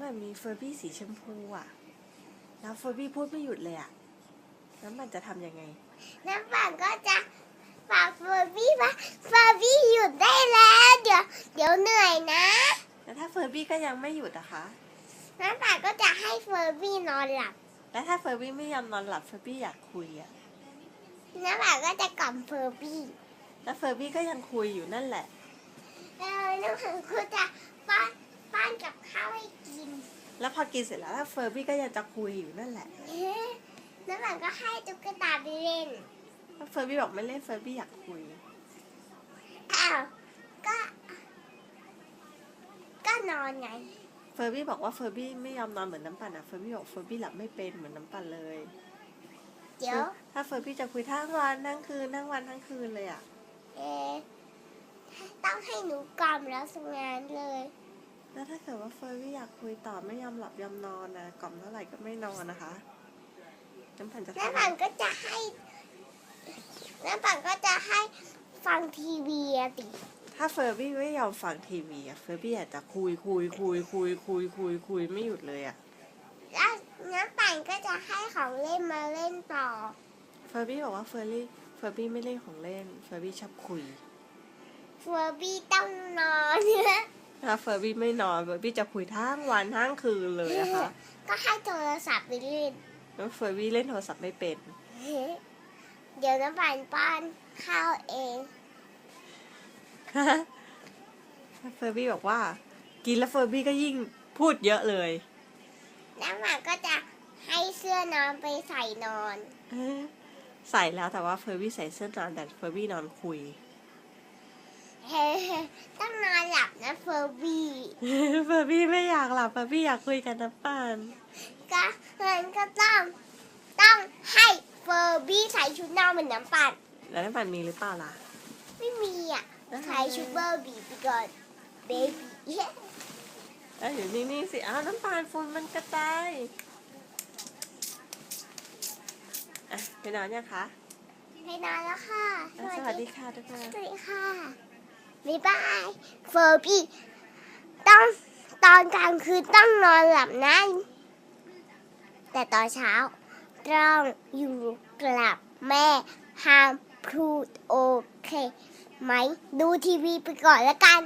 ำมันมีเฟอร์บี้สีชมพูอะ แล้วเฟอร์บี้พูดไม่หยุดเลยอะ น้ำมันจะทำยังไง น้ำปั่นก็จะฝากเฟอร์บี้ว่าเฟอร์บี้หยุดได้แล้ว เดี๋ยวเดี๋ยวเหนื่อยนะแล้วถ้าเฟอร์บี้ก็ยังไม่หยุดอะคะ น้ำปั่นก็จะให้เฟอร์บี้นอนหลับ แล้วถ้าเฟอร์บี้ไม่ยอมนอนหลับเฟอร์บี้อยากคุยอะน้ำปั่นก็จะกล่อมเฟอร์บี้ แล้วเฟอร์บี้ก็ยังคุยอยู่นั่นแหละ แล้วน้ำปั่นก็จะป้อนป้อนกับข้าวให้กิน แล้วพอกินเสร็จแล้วถ้าเฟอร์บี้ก็ยังจะคุยอยู่นั่นแหละน้ำปั่นก็ให้ตุ๊กตาไปเล่นถ้าเฟอร์บี้บอกไม่เล่นเฟอร์บี้อยากคุย อ้าว ก็ ก็นอนไง เฟอร์บี้บอกว่าเฟอร์บี้ไม่ยอมนอนเหมือนน้ำปั่นอะเฟอร์บี้บอกเฟอร์บี้หลับไม่เป็นเหมือนน้ำปั่นเลย เดี๋ยว ถ้าเฟอร์บี้จะคุยทั้งวันทั้งคืนทั้งวันทั้งคืนเลยอะเออต้องให้หนูกล่อมแล้วสงานเลย แล้วถ้าเกิดว่าเฟอร์บี้อยากคุยต่อไม่ยอมหลับยอมนอนนะกล่อมเท่าไหร่ก็ไม่นอนนะคะน้ำปั่นจะน้ำทำปั่นก็จะให้น้ำปั่นก็จะให้ฟังทีวีอะติถ้าเฟอร์บี้ไม่ยอมฟังทีวีอะเฟอร์บี้อาจจะคุยคุยคุยคุยคุยคุยคุยไม่หยุดเลยอะแล้วน้ำปั่นก็จะให้ของเล่นมาเล่นต่อ เฟอร์บี้บอกว่าเฟอร์บี้เฟอร์บี้ไม่เล่นของเล่น เฟอร์บี้ชอบคุยเฟอร์บี้ต้องนอน ถ้าเฟอร์บี้ไม่นอนเฟอร์บี้จะคุยทั้งวันทั้งคืนเลยนะคะก็ให้โทรศัพท์ไปเล่นแล้วเฟอร์บี้เล่นโทรศัพท์ไม่เป็น เดี๋ยวน้ำปั่นป้อนข้าวเองเฟอร์บี้บอกว่า กินแล้วเฟอร์บี้ก็ยิ่งพูดเยอะเลยน้ำปั่นก็จะให้เสื้อนอนไปใส่นอนเอ้ยใส่แล้วแต่ว่าเฟอร์บี้ใส่เสื้อนอนแต่เฟอร์บี้นอนคุยเฮ้ต้องนอนหลับนะเฟ อร์บี้เฟอร์บี้ไม่อยากหลับเฟอร์บี้อยากคุยกับน้ำปั่นก็เงินก็ต้องต้องให้เฟอร์บี้ใส่ชุดนอนเหมือนน้ำปั่นแล้วน้ำปั่นมีหรือเปล่าล่ะ ไม่มีอะอ่าใส่ชุดเบอร์บี้ไปก่อนเบบี้เอ้ยอยู่นี่ๆสิอ้าวน้ำปั่นฝุ่นมันกระจายอะไปนอนยังคะ ให้นอนแล้วค่ะอะสวัสดีค่ะทุกคน สวัสดีค่ะ บ๊ายบายเฟอร์บี้ต้องตอนกลางคืนต้องนอนหลับนะแต่ตอนเช้าต้องอยู่กลับแม่ห้ามพูดโอเคไหมดูทีวีไปก่อนแล้วกัน